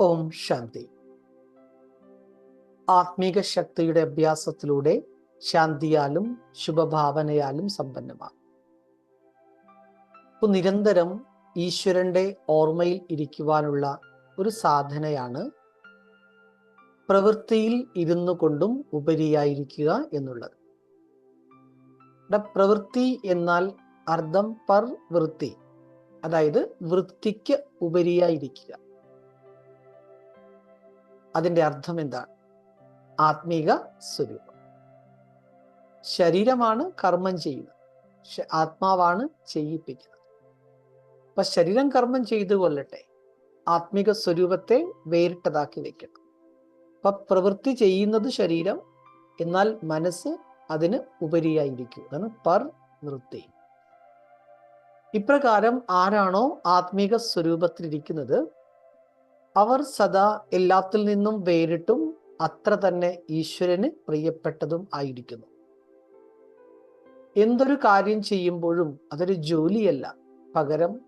ഓം ശാന്തി. ആത്മീക ശക്തിയുടെ അഭ്യാസത്തിലൂടെ ശാന്തിയാലും ശുഭഭാവനയാലും സമ്പന്നമാണ് ഇപ്പൊ നിരന്തരം ഈശ്വരന്റെ ഓർമ്മയിൽ ഇരിക്കുവാനുള്ള ഒരു സാധനയാണ് പ്രവൃത്തിയിൽ ഇരുന്നു കൊണ്ടും ഉപരിയായിരിക്കുക എന്നുള്ളത്. പ്രവൃത്തി എന്നാൽ അർത്ഥം പർ വൃത്തി. അതായത് വൃത്തിക്ക് ഉപരിയായിരിക്കുക. അതിന്റെ അർത്ഥം എന്താണ്? ആത്മീക സ്വരൂപം. ശരീരമാണ് കർമ്മം ചെയ്യുന്നത്. ആത്മാവാണ് ചെയ്യിപ്പിക്കുന്നത്. അപ്പൊ ശരീരം കർമ്മം ചെയ്തു കൊല്ലട്ടെ ആത്മീക സ്വരൂപത്തെ വേറിട്ടതാക്കി വെക്കണം. അപ്പൊ പ്രവൃത്തി ചെയ്യുന്നത് ശരീരം എന്നാൽ മനസ്സ് അതിന് ഉപരിയായിരിക്കും. അതാണ് പർ ഇപ്രകാരം ആരാണോ ആത്മീക സ്വരൂപത്തിലിരിക്കുന്നത്? അവർ സദാ എല്ലാത്തിൽ നിന്നും വേറിട്ടും അത്ര തന്നെ ഈശ്വരന് പ്രിയപ്പെട്ടതും ആയിരിക്കുന്നു. എന്തൊരു കാര്യം ചെയ്യുമ്പോഴും അതൊരു ജോലിയല്ല. പകരം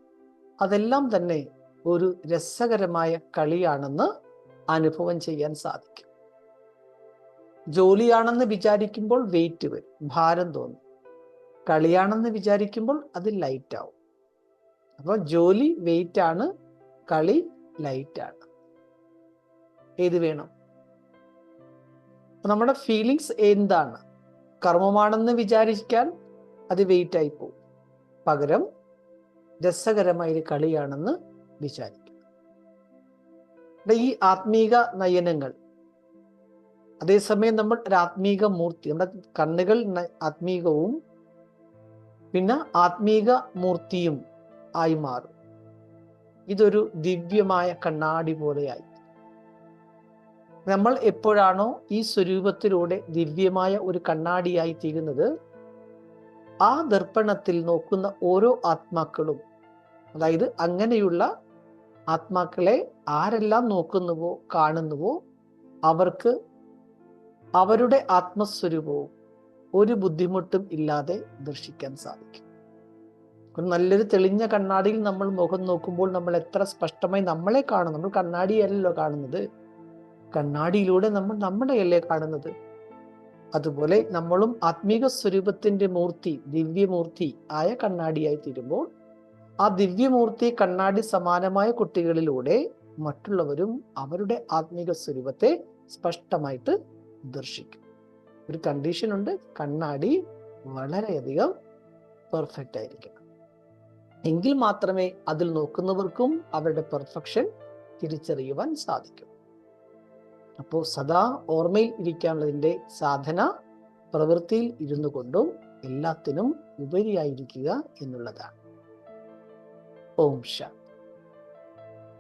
അതെല്ലാം തന്നെ ഒരു രസകരമായ കളിയാണെന്ന് അനുഭവം ചെയ്യാൻ സാധിക്കും. ജോലിയാണെന്ന് വിചാരിക്കുമ്പോൾ വെയിറ്റ് വരും. ഭാരം തോന്നും. കളിയാണെന്ന് വിചാരിക്കുമ്പോൾ അത് ലൈറ്റ് ആവും. അപ്പൊ ജോലി വെയിറ്റ് ആണ് കളി ലൈറ്റ് ആണ്. ഏത് വേണം? നമ്മുടെ ഫീലിങ്സ് എന്താണ്? കർമ്മമാണെന്ന് വിചാരിക്കാൻ അത് വെയിറ്റ് ആയി പോകും. പകരം രസകരമായ ഒരു കളിയാണെന്ന് വിചാരിക്കും. ഈ ആത്മീക നയനങ്ങൾ അതേസമയം നമ്മൾ ഒരു ആത്മീക മൂർത്തി നമ്മുടെ കണ്ണുകൾ ആത്മീകവും പിന്നെ ആത്മീക മൂർത്തിയും ആയി മാറും. ഇതൊരു ദിവ്യമായ കണ്ണാടി പോലെയായി. നമ്മൾ എപ്പോഴാണോ ഈ സ്വരൂപത്തിലൂടെ ദിവ്യമായ ഒരു കണ്ണാടിയായി തീരുന്നത് ആ ദർപ്പണത്തിൽ നോക്കുന്ന ഓരോ ആത്മാക്കളും അതായത് അങ്ങനെയുള്ള ആത്മാക്കളെ ആരെല്ലാം നോക്കുന്നുവോ കാണുന്നുവോ അവർക്ക് അവരുടെ ആത്മസ്വരൂപവും ഒരു ബുദ്ധിമുട്ടും ഇല്ലാതെ ദർശിക്കാൻ സാധിക്കും. ഒരു നല്ലൊരു തെളിഞ്ഞ കണ്ണാടിയിൽ നമ്മൾ മുഖം നോക്കുമ്പോൾ നമ്മൾ എത്ര സ്പഷ്ടമായി നമ്മളെ കാണും നമ്മൾ കണ്ണാടിയല്ലല്ലോ കാണുന്നത്. കണ്ണാടിയിലൂടെ നമ്മൾ നമ്മുടെയല്ലേ കാണുന്നത്. അതുപോലെ നമ്മളും ആത്മീക സ്വരൂപത്തിന്റെ മൂർത്തി ദിവ്യമൂർത്തി ആയ കണ്ണാടിയായി തീരുമ്പോൾ ആ ദിവ്യമൂർത്തി കണ്ണാടി സമാനമായ കുട്ടികളിലൂടെ മറ്റുള്ളവരും അവരുടെ ആത്മീക സ്വരൂപത്തെ സ്പഷ്ടമായിട്ട് ദർശിക്കും. ഒരു കണ്ടീഷൻ ഉണ്ട്. കണ്ണാടി വളരെയധികം പെർഫെക്റ്റ് ആയിരിക്കണം. എങ്കിൽ മാത്രമേ അതിൽ നോക്കുന്നവർക്കും അവരുടെ പെർഫെക്ഷൻ തിരിച്ചറിയുവാൻ സാധിക്കും. അപ്പോൾ സദാ ഓർമ്മയിൽ ഇരിക്കാനുള്ളതിന്റെ സാധന പ്രവൃത്തിയിൽ ഇരുന്നു കൊണ്ടും എല്ലാത്തിനും ഉപരിയായിരിക്കുക എന്നുള്ളതാണ്. ഓം ശാന്തി